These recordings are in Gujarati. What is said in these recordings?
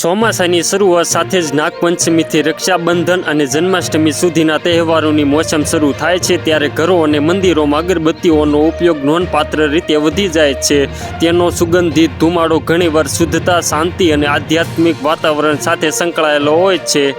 ચોમાસાની શરૂઆત સાથે જ નાગપંચમીથી રક્ષાબંધન અને જન્માષ્ટમી સુધીના તહેવારોની મોસમ શરૂ થાય છે ત્યારે ઘરો અને મંદિરોમાં અગરબત્તીઓનો ઉપયોગ નોંધપાત્ર રીતે વધી જાય છે. તેનો સુગંધિત ધુમાડો ઘણીવાર શુદ્ધતા, શાંતિ અને આધ્યાત્મિક વાતાવરણ સાથે સંકળાયેલો હોય છે.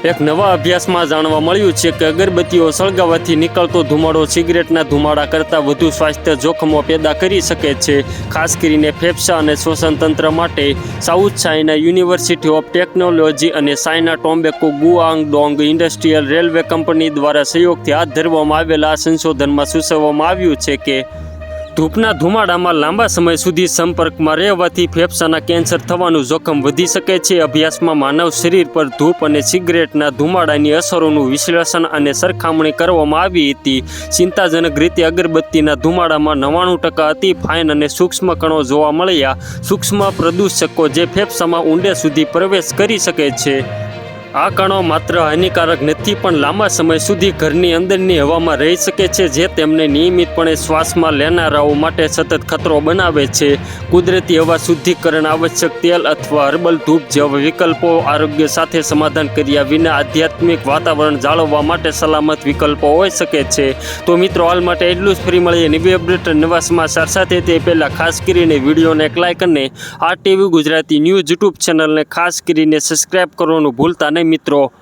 એક નવા અભ્યાસમાં જાણવા મળ્યું છે કે અગરબત્તીઓ સળગાવવાથી નીકળતો ધુમાડો સિગરેટના ધુમાડા કરતાં વધુ સ્વાસ્થ્ય જોખમો પેદા કરી શકે છે. ખાસ કરીને ફેફસા અને શ્વસન તંત્ર માટે south China university of technology અને China tobacco Guangdong industrial railway company દ્વારા સહયોગથી હાથ ધરવામાં આવેલા આ સંશોધનમાં સૂચવવામાં આવ્યું છે કે ધૂપના ધુમાડામાં લાંબા સમય સુધી સંપર્કમાં રહેવાથી ફેફસાના કેન્સર થવાનું જોખમ વધી શકે છે. અભ્યાસમાં માનવ શરીર પર ધૂપ અને સિગરેટના ધુમાડાની અસરોનું વિશ્લેષણ અને સરખામણી કરવામાં આવી હતી. ચિંતાજનક રીતે અગરબત્તીના ધુમાડામાં નવ્વાણું ટકા અતિ ફાઇન અને સૂક્ષ્મ કણો જોવા મળ્યા. સૂક્ષ્મ પ્રદૂષકો જે ફેફસામાં ઊંડે સુધી પ્રવેશ કરી શકે છે. આ કણો માત્ર હાનિકારક નથી, પણ લાંબા સમય સુધી ઘરની અંદરની હવામાં રહી શકે છે, જે તેમને નિયમિતપણે શ્વાસમાં લેનારાઓ માટે સતત ખતરો બનાવે છે. કુદરતી હવા શુદ્ધિકરણ, આવશ્યક તેલ અથવા હર્બલ ધૂપ જેવા વિકલ્પો આરોગ્ય સાથે સમાધાન કર્યા વિના આધ્યાત્મિક વાતાવરણ જાળવવા માટે સલામત વિકલ્પો હોઈ શકે છે. તો મિત્રો, હાલ માટે એટલું જ. ફરી મળીએ નવી અપડેટ નવા સમાચાર સાથે. તે પહેલાં ખાસ કરીને વિડીયોને એક લાઇક અને આ ટીવી ગુજરાતી ન્યૂઝ યુટ્યુબ ચેનલને ખાસ કરીને સબસ્ક્રાઇબ કરવાનું ભૂલતા નહીં મિત્રો